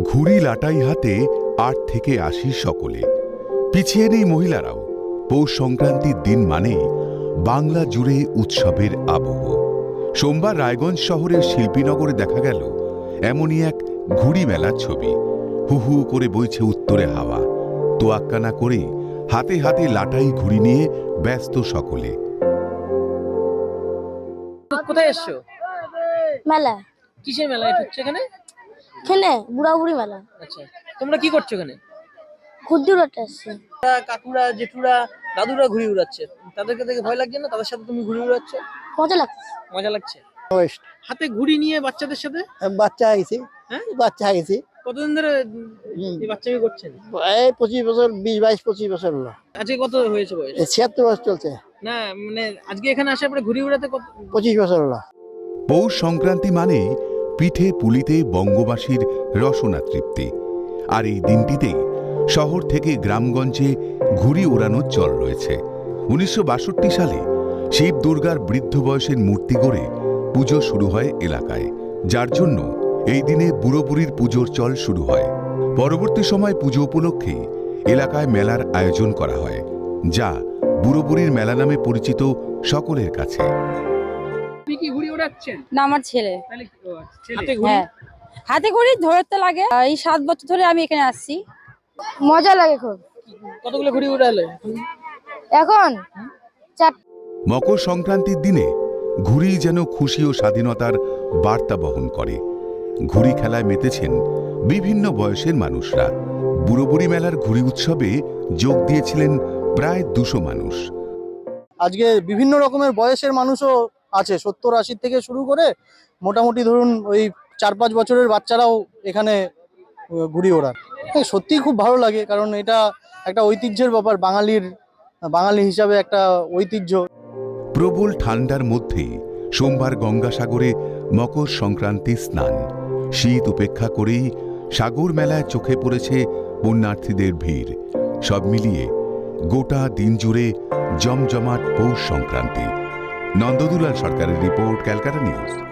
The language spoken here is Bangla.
ঘুড়ি লাটাই হাতে আট থেকে আশি সকলে। পিছিয়ে নেই মহিলারাও। পৌষ সংক্রান্তির দিন মানেই বাংলা জুড়ে উৎসবের আবহ। সোমবার রায়গঞ্জ শহরের শিল্পীনগরে দেখা গেল এমনই এক ঘুড়ি মেলার ছবি। হু হু করে বইছে উত্তরে হাওয়া। তোয়াক্কা না করে হাতে হাতে লাটাই ঘুড়ি নিয়ে ব্যস্ত সকলে। কোথায় এসছো? মেলা। কিসের মেলা? এটা হচ্ছে এখানে? এখানে বুড়া বুড়ি মেলা। আচ্ছা তোমরা কি করছ এখানে? ঘুরতে উড়াতে আসছে। কাকুরা জেঠুরা দাদুরা ঘুড়ি উড়াচ্ছে। তাদেরকে দেখে ভয় লাগছে না? তাদের সাথে তুমি ঘুড়ি উড়াচ্ছ? মজা লাগছে। মজা লাগছে? হাতে ঘুড়ি নিয়ে বাচ্চাদের সাথে? বাচ্চা গেছি হ্যাঁ? বাচ্চা গেছি কতদিন ধরে এই বাচ্চামি করছেন? এই পঁচিশ বছর বিশ বাইশ পঁচিশ বছর হলো। আজকে কত হয়েছে বয়স? ছিয়াত্তর বছর চলছে। না মানে আজকে এখানে আসার পরে ঘুড়ি উড়াতে কত পঁচিশ বছর হলো। পৌষ সংক্রান্তি মানেই পিঠে পুলিতে বঙ্গবাসীর রসনা তৃপ্তি। আর এই দিনটিতেই শহর থেকে গ্রামগঞ্জে ঘুড়ি ওড়ানোর চল রয়েছে। উনিশশো বাষট্টি সালে শিব দুর্গার বৃদ্ধ বয়সের মূর্তি গড়ে পুজো শুরু হয় এলাকায়। যার জন্য এই দিনে বুড়ো বুড়ির পুজোর চল শুরু হয়। পরবর্তী সময় পুজো উপলক্ষে এলাকায় মেলার আয়োজন করা হয়, যা বুড়ো বুড়ির মেলা নামে পরিচিত সকলের কাছে। আপনি কি ঘুড়ি উড়াচ্ছেন না আমার ছেলে। তাহলে কি- ও, হাতে ঘুড়ি? হ্যাঁ। হাতে ধরতে লাগে। এই সাত বছর ধরে আমি এখানে আসছি। মজা লাগে খুব। কতগুলো ঘুড়ি উড়ালে? এখন চার মকর সংক্রান্তির দিনে ঘুড়ি যেন খুশি ও স্বাধীনতার বার্তা বহন করে। ঘুড়ি খেলায় মেতেছেন বিভিন্ন বয়সের মানুষরা। বুড়ো বুড়ি মেলার ঘুড়ি উৎসবে যোগ দিয়েছিলেন প্রায় দুশো মানুষ। আজকে বিভিন্ন রকমের বয়সের মানুষও আছে সত্তর আশির থেকে শুরু করে মোটামুটি ধরুন ওই চার পাঁচ বছরের বাচ্চারাও এখানে ওড়ান হ্যাঁ, সত্যিই খুব ভালো লাগে কারণ এটা একটা ঐতিহ্যের ব্যাপার বাঙালির বাঙালি হিসাবে একটা ঐতিহ্য। প্রবল ঠান্ডার মধ্যে সোমবার গঙ্গাসাগরে মকর সংক্রান্তি স্নান। শীত উপেক্ষা করেই সাগর মেলায় চোখে পড়েছে পুণ্যার্থীদের ভিড়। সব মিলিয়ে গোটা দিন জুড়ে জমজমাট পৌষ সংক্রান্তি। নন্দদুলাল সরকারের রিপোর্ট ক্যালকাটা নিউজ।